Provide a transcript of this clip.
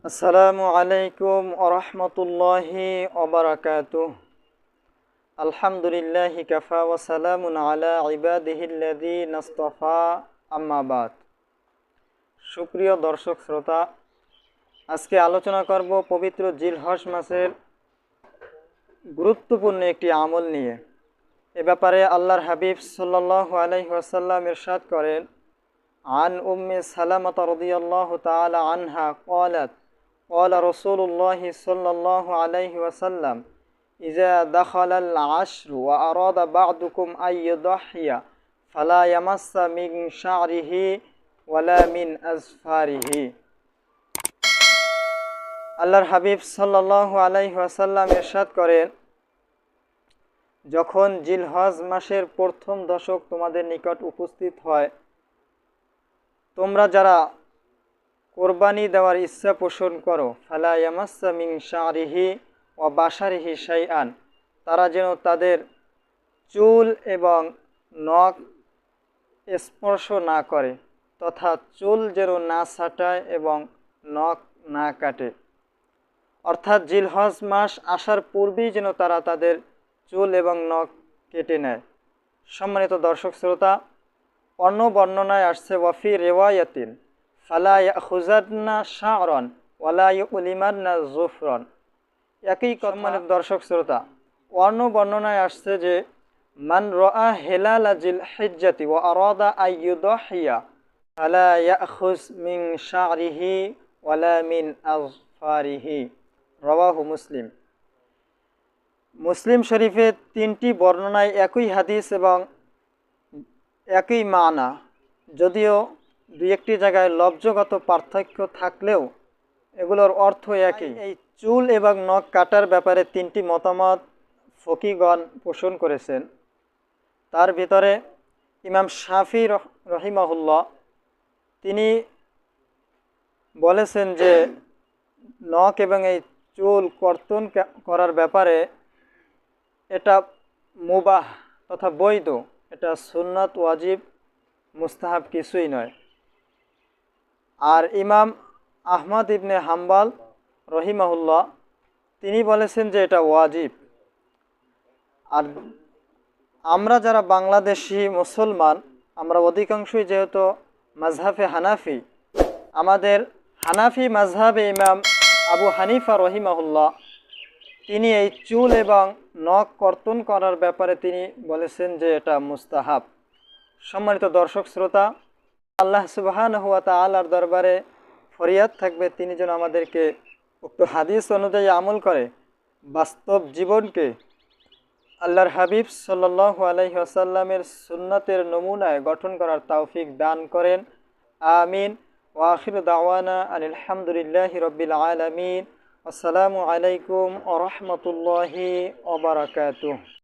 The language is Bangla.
আসসালামু আলাইকুম ওরহমতুল্লাহি ওবরাকাত আলহামদুলিল্লাহ কাফা ওসালামুন আলা ইবাদিহিল্লাদি নাস্তফা আম্মাবাদ সুপ্রিয় দর্শক শ্রোতা আজকে আলোচনা করব পবিত্র জিলহস মাসের গুরুত্বপূর্ণ একটি আমল নিয়ে এ ব্যাপারে আল্লাহর হাবিব সাল্লাল্লাহু আলাইহি ওয়াসাল্লাম ইরশাদ করেন عن أم سلمة رضي الله تعالى عنها قالت قال رسول الله صلى الله عليه وسلم إذا دخل العشر وأراد بعضكم أن يضحي فلا يمس من شعره ولا من أزفاره আল্লাহর হাবিব সাল্লাল্লাহু আলাইহি ওয়াসাল্লাম ইরশাদ করেন যখন জিলহজ মাসের প্রথম দশক তোমাদের নিকট উপস্থিত হয় তোমরা যারা কোরবানি দেওয়ার ইচ্ছা পোষণ করো। ফালা ইয়ামাসা মিং শাহরিহি ও বাসারিহি শাইআন। তারা যেন তাদের চুল এবং নখ স্পর্শ না করে, তথা চুল যেন না ছাটায় এবং নখ না কাটে। অর্থাৎ জিলহজ মাস আসার পূর্বেই যেন তারা তাদের চুল এবং নখ কেটে নেয়। সম্মানিত দর্শক শ্রোতা, অন্য বর্ণনায় আসছে, ওয়াফি রেওয়ায়াতিন। ফালা খুজাদনা শাহরন ওয়ালা উলিমান্না জুফরন একই কর্মানের দর্শক শ্রোতা অন্য বর্ণনায় আসছে যে মান রা হেলাল জিল হিজ্জাতি ও আরদা আইয়ুদহিয়া ফালা ইয়াখুজ মিন শাহরিহি ওয়ালা মিন আজফারিহি। রওয়াহু মুসলিম। মুসলিম শরীফে তিনটি বর্ণনায় একই হাদিস এবং একই মানা। যদিও দুই একটি জায়গায় লব্জগত পার্থক্য থাকলেও এগুলোর অর্থ একই। এই চুল এবং নখ কাটার ব্যাপারে তিনটি মতামত ফকিগণ পোষণ করেছেন। তার ভিতরে ইমাম শাফি রহিমাহুল্লাহ, তিনি বলেছেন যে নখ এবং এই চুল কর্তন করার ব্যাপারে এটা মুবাহ তথা বৈধ, এটা সুন্নত ওয়াজিব, মুস্তাহাব কিছুই নয়। আর ইমাম আহমদ ইবনে হাম্বাল রহিমাহুল্লাহ, তিনি বলেছেন যে এটা ওয়াজিব। আর আমরা যারা বাংলাদেশি মুসলমান, আমরা অধিকাংশই যেহেতু মাঝহাফে হানাফি, আমাদের হানাফি মাঝহাবে ইমাম আবু হানিফা রহিমাহুল্লাহ, তিনি এই চুল এবং নখ কর্তন করার ব্যাপারে তিনি বলেছেন যে এটা মুস্তাহাব। সম্মানিত দর্শক, শ্রোতা আল্লাহ সুবাহান হুয়া তালার দরবারে ফরিয়াদ থাকবে, তিনি যেন আমাদেরকে উক্ত হাদিস অনুযায়ী আমল করে, বাস্তব জীবনকে। আল্লাহর হাবিব সাল্লাহ আলহি আসাল্লামের সুন্নতের নমুনায় গঠন করার তৌফিক দান করেন। আমিন। ওয়াখির দাওয়ানা আলহামদুলিল্লাহ রবিল আলমিন। আসসালামু আলাইকুম আ রহমতুল্লাহি